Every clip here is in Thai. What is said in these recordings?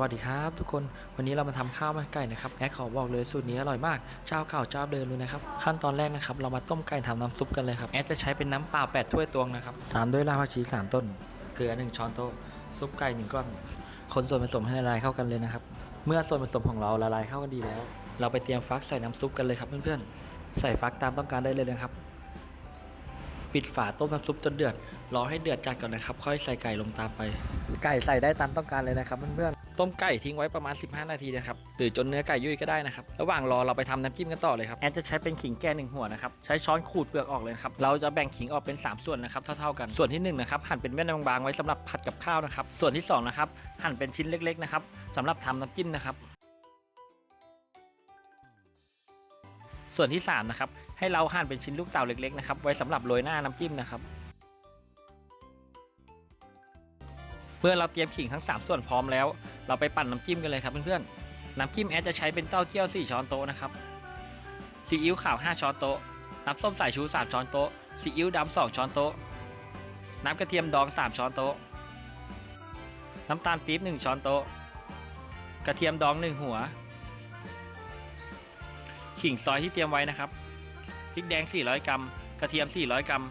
สวัสดีครับทุกคนวันนี้เรามาทำข้าวมันไก่นะครับแอคขอบอกเลยสูตรนี้อร่อยมากเจ้าเก่าเจ้าเดิมเลยนะครับขั้นตอนแรกนะครับเรามาต้มไก่ทำน้ำซุปกันเลยครับแอคจะใช้เป็นน้ำเปล่า8ถ้วยตวงนะครับตามด้วยรากผักชี3ต้นเกลือ1ช้อนโต๊ะซุปไก่1ก้อนคนส่วนผสมให้ละลายเข้ากันเลยนะครับเมื่อส่วนผสมของเราละลายเข้ากันดีแล้ว เราไปเตรียมฟักใส่น้ำซุปกันเลยครับเพื่อนๆใส่ฟักตามต้องการได้เลยนะครับ ปิดฝาต้มน้ำซุปจนเดือด รอให้เดือดจัดก่อนนะครับ ค่อยใส่ไก่ลงตามไป ไก่ใส่ได้ตามต้องการเลยนะครับเพื่อนๆ ต้มไก่ทิ้งไว้ประมาณ 15 นาทีนะครับ หรือจนเนื้อไก่ยุ่ยก็ได้นะครับ ระหว่างรอเราไปทำน้ำจิ้มกันต่อเลยครับ แอนจะใช้เป็นขิงแก้หนึ่งหัวนะครับ ใช้ช้อนขูดเปลือกออกเลยนะครับ เราจะแบ่งขิงออกเป็น 3 ส่วนนะครับเท่าๆกัน ส่วนที่1นะครับหั่นเป็นแว่นบางๆไว้สำหรับผัดกับข้าวนะครับ ส่วนที่สองนะครับหั่นเป็นชิ้นเล็กๆนะครับสำหรับทำน้ำจิ้มนะครับ ส่วนที่สามนะครับให้เราหั่นเป็นชิ้นลูกเต๋าเล็กๆนะครับไว้สำหรับโรยหน้าน้ำจิ้มนะครับ เมื่อเราเตรียมขิงทั้ง 3 ส่วนพร้อมแล้ว เราไปปั่นน้ำจิ้มกันเลยครับเพื่อนๆน้ำจิ้มแอดจะใช้เป็นเต้าเจี้ยว 4 ช้อนโต๊ะนะครับซีอิ๊วขาว 5 ช้อนโต๊ะน้ำส้มสายชู 3 ช้อนโต๊ะซีอิ๊วดำ2ช้อนโต๊ะน้ำกระเทียมดอง 3 ช้อนโต๊ะน้ำตาลปี๊บ1ช้อนโต๊ะกระเทียมดอง 1 หัว ขิงซอยที่เตรียมไว้นะครับพริกแดง 400 กรัม กระเทียม 400 กรัม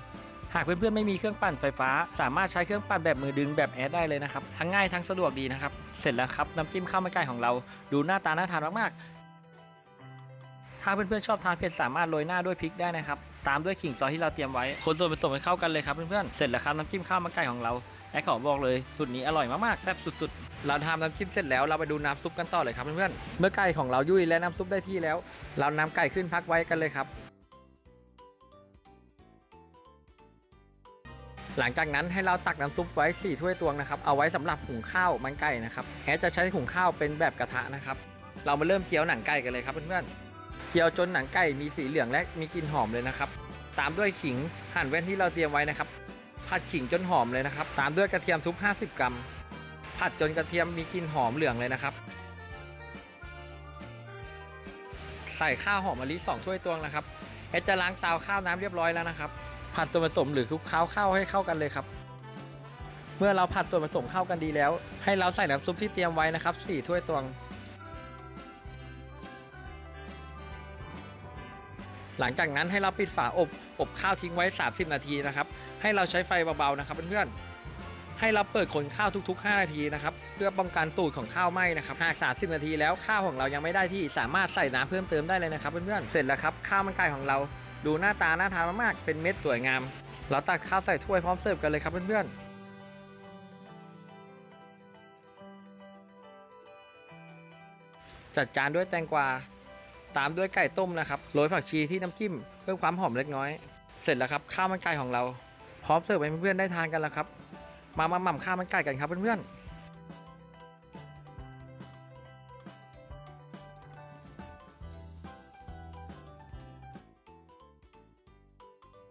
หากเพื่อนๆไม่มีเครื่องปั่นไฟฟ้า สามารถใช้เครื่องปั่นแบบมือดึงแบบแอดได้เลยนะครับ ทั้งง่ายทั้งสะดวกดีนะครับ เสร็จแล้วครับน้ำจิ้มข้าวมันไก่ของเรา ดูหน้าตาน่าทานมากๆ ถ้าเพื่อนๆชอบทานเผ็ดสามารถโรยหน้าด้วยพริกได้นะครับตามด้วยขิงซอยที่เราเตรียมไว้ คนส่วนผสมให้เข้ากันเลยครับเพื่อนๆเสร็จแล้วครับน้ำจิ้มข้าวมันไก่ของเราแอดขอบอกเลยสูตรนี้อร่อยมากๆแซ่บสุดๆ เราทำน้ำจิ้มเสร็จแล้วเราไปดูน้ำซุปกันต่อเลยครับเพื่อนๆเมื่อไก่ของเรายุ่ยและน้ำซุปได้ที่แล้ว เรานำไก่ขึ้นพักไว้กันเลยครับ หลังจากนั้นให้เราตักน้ำซุปไว้4ถ้วยตวงนะครับเอาไว้สำหรับหุงข้าวมันไก่นะครับแอดจะใช้หุงข้าวเป็นแบบกระทะนะครับ เรามาเริ่มเคี่ยวหนังไก่กันเลยครับเพื่อนๆ เคี่ยวจนหนังไก่มีสีเหลืองและมีกลิ่นหอมเลยนะครับ ตามด้วยขิงหั่นแว่นที่เราเตรียมไว้นะครับผัดขิงจนหอมเลยนะครับ ตามด้วยกระเทียมทุบ 50 กรัม ผัดจนกระเทียมมีกลิ่นหอมเหลืองเลยนะครับ ใส่ข้าวหอมมะลิ2ถ้วยตวงนะครับแอดจะล้างซาวข้าวน้ำเรียบร้อยแล้วนะครับ ผัดส่วนผสมหรือคลุกเคล้าข้าวให้เข้ากันเลยครับ เมื่อเราผัดส่วนผสมเข้ากันดีแล้ว ให้เราใส่น้ำซุปที่เตรียมไว้นะครับ4ถ้วยตวง หลังจากนั้นให้เราปิดฝาอบอบข้าวทิ้งไว้ 30 นาทีนะครับ ให้เราใช้ไฟเบาๆนะครับเพื่อนๆให้เราเปิดคนข้าวทุก ๆ 5 นาทีนะครับเพื่อป้องกันตูดของข้าวไหม้นะครับหาก 30 นาทีแล้วข้าวของเรายังไม่ได้ที่สามารถใส่น้ำเพิ่มเติมได้เลยนะครับเพื่อนๆเสร็จแล้วครับข้าวมันไก่ของเราดูหน้าตาน่าทานมากๆเป็นเม็ดสวยงาม เราตักข้าวใส่ถ้วยพร้อมเสิร์ฟกันเลยครับเพื่อนๆจัดจานด้วยแตงกวา ตามด้วยไก่ต้มนะครับโรยผักชีที่น้ำจิ้มเพิ่มความหอมเล็กน้อย เสร็จแล้วครับข้าวมันไก่ของเรา พร้อมเสิร์ฟให้เพื่อนๆได้ทานกันแล้วครับ มามาหม่ำข้าวมันไก่กันครับเพื่อนๆ